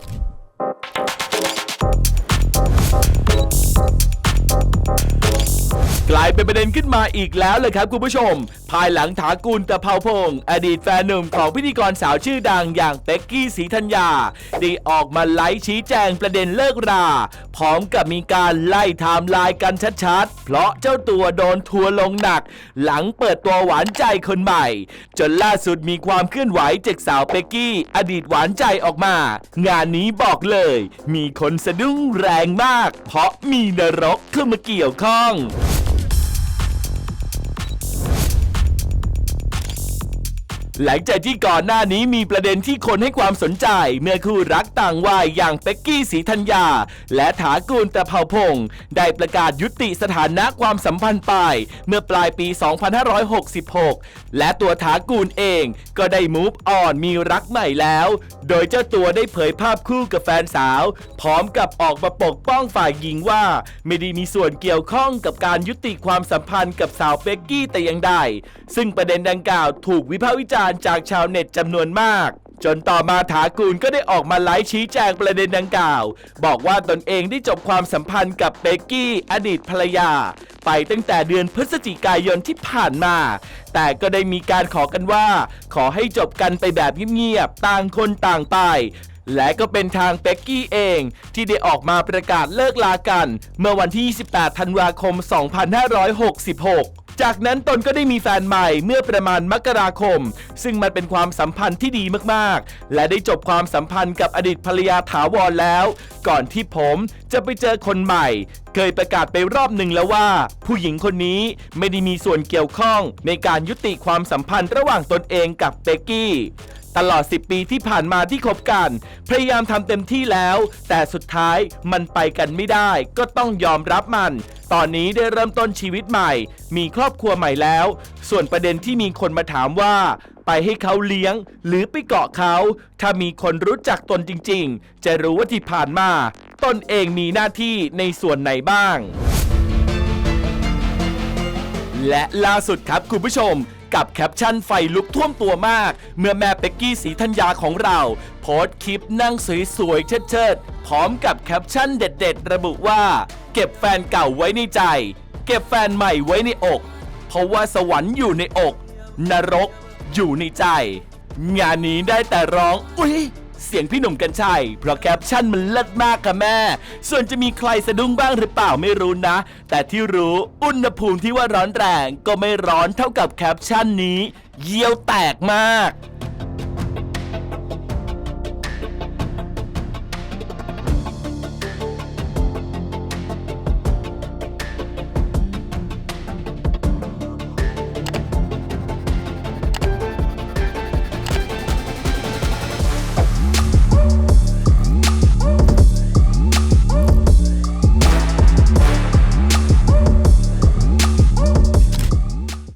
Bye. เป็นประเด็นขึ้นมาอีกแล้วเลยครับคุณผู้ชม ภายหลังถากูลตะเภาพงศ์อดีตแฟนหนุ่มของพิธีกรสาวชื่อดังอย่างเป็กกี้ศรีธัญญาได้ออกมาไลฟ์ชี้แจงประเด็นเลิกรา พร้อมกับมีการไล่ไทม์ไลน์กันชัดๆ เพราะเจ้าตัวโดนทัวลงหนัก หลังเปิดตัวหวานใจคนใหม่ จนล่าสุดมีความเคลื่อนไหวจากสาวเป็กกี้ อดีตหวานใจออกมา งานนี้บอกเลย มีคนสะดุ้งแรงมาก เพราะมีนรกเข้ามาเกี่ยวข้อง หลังจากที่ก่อนหน้านี้มีประเด็นที่คนให้ความสนใจ เมื่อคู่รักต่างวัยอย่างเป็กกี้สีธัญญา และถากูลตะเภาพงศ์ได้ประกาศยุติสถานะความสัมพันธ์ไป เมื่อปลายปี 2566 และตัวถากูลเองก็ได้มูฟออนมีรักใหม่แล้ว โดยเจ้าตัวได้เผยภาพคู่กับแฟนสาว พร้อมกับออกมาปกป้องฝ่ายหญิงว่า ไม่ได้มีส่วนเกี่ยวข้องกับการยุติความสัมพันธ์กับสาวเป็กกี้แต่อย่างใดซึ่งประเด็นดังกล่าวถูกวิพากษ์วิจารณารณ์จากชาวเน็ตจำนวนมาก จนต่อมาถากูลก็ได้ออกมาไลฟ์ชี้แจงประเด็นดังกล่าว บอกว่าตนเองได้จบความสัมพันธ์กับเบกกี้อดีตภรรยา ไปตั้งแต่เดือนพฤศจิกายนที่ผ่านมา แต่ก็ได้มีการขอกันว่า ขอให้จบกันไปแบบเงียบๆต่างคนต่างไปและก็เป็นทางเป็กกี้เองที่ได้ออกมาประกาศเลิกลากัน เมื่อวันที่ 28 ธันวาคม 2566 จากนั้นตนก็ได้มีแฟนใหม่เมื่อประมาณมกราคม ซึ่งมันเป็นความสัมพันธ์ที่ดีมากๆ และได้จบความสัมพันธ์กับอดีตภรรยาถาวรแล้ว ก่อนที่ผมจะไปเจอคนใหม่ เคยประกาศไปรอบหนึ่งแล้วว่า ผู้หญิงคนนี้ไม่ได้มีส่วนเกี่ยวข้อง ในการยุติความสัมพันธ์ระหว่างตนเองกับเบกกี้ตลอด 10 ปีที่ผ่านมาที่คบกัน พยายามทำเต็มที่แล้ว แต่สุดท้ายมันไปกันไม่ได้ ก็ต้องยอมรับมัน ตอนนี้ได้เริ่มต้นชีวิตใหม่ มีครอบครัวใหม่แล้ว ส่วนประเด็นที่มีคนมาถามว่า ไปให้เขาเลี้ยง หรือไปเกาะเขา ถ้ามีคนรู้จักตนจริง ๆ จะรู้ว่าที่ผ่านมา ตนเองมีหน้าที่ในส่วนไหนบ้าง และล่าสุดครับคุณผู้ชม กับแคปชั่นไฟลุกท่วมตัวมาก เมื่อแม่เป็กกี้สีธัญญาของเรา โพสต์คลิปนั่งสวยๆเชิดๆ พร้อมกับแคปชั่นเด็ดๆ ระบุว่า เก็บแฟนเก่าไว้ในใจ เก็บแฟนใหม่ไว้ในอก เพราะว่าสวรรค์อยู่ในอก นรกอยู่ในใจ งานนี้ได้แต่ร้อง อุ๊ย เสียงพี่หนุ่มกันชัย เพราะแคปชั่นมันเลิศมากค่ะแม่ ส่วนจะมีใครสะดุ้งบ้างหรือเปล่าไม่รู้นะ แต่ที่รู้อุณหภูมิที่ว่าร้อนแรงก็ไม่ร้อนเท่ากับแคปชั่นนี้ เยี่ยวแตกมาก